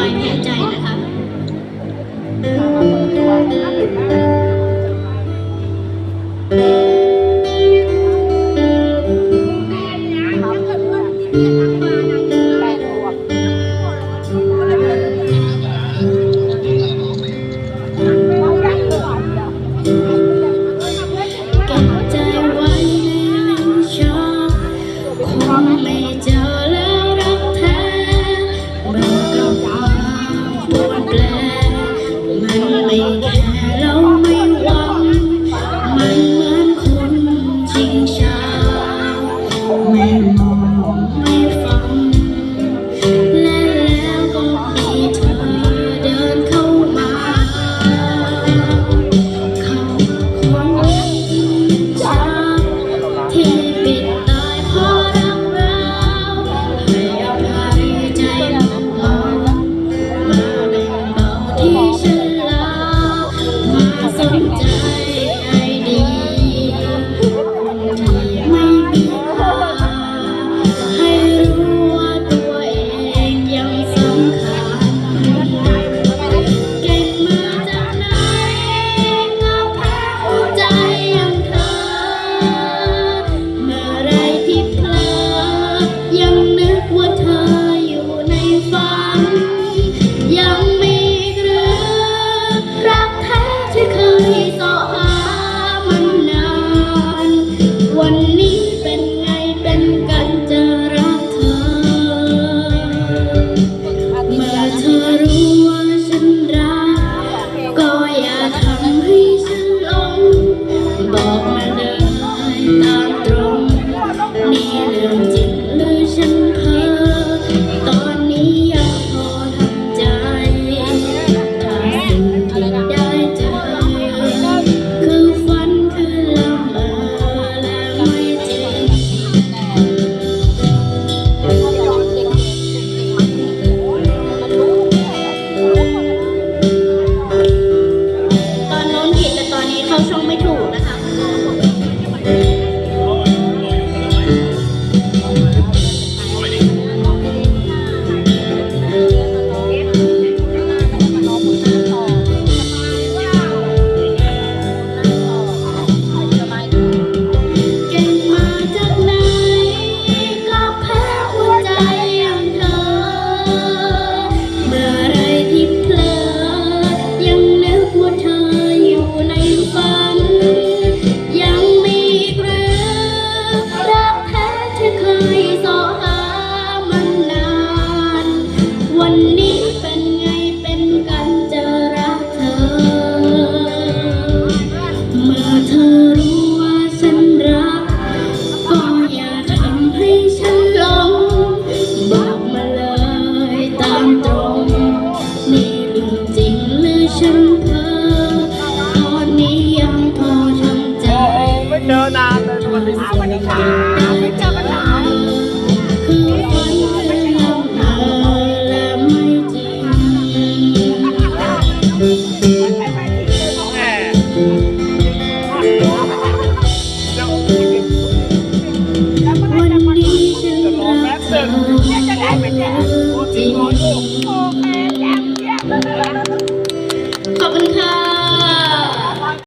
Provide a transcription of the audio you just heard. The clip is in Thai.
บายแผลใจนะคะ be เจอนานเลยวันนี้รับสวัสดีค่ะไม่เจอกันนานขอบคุณค่ะ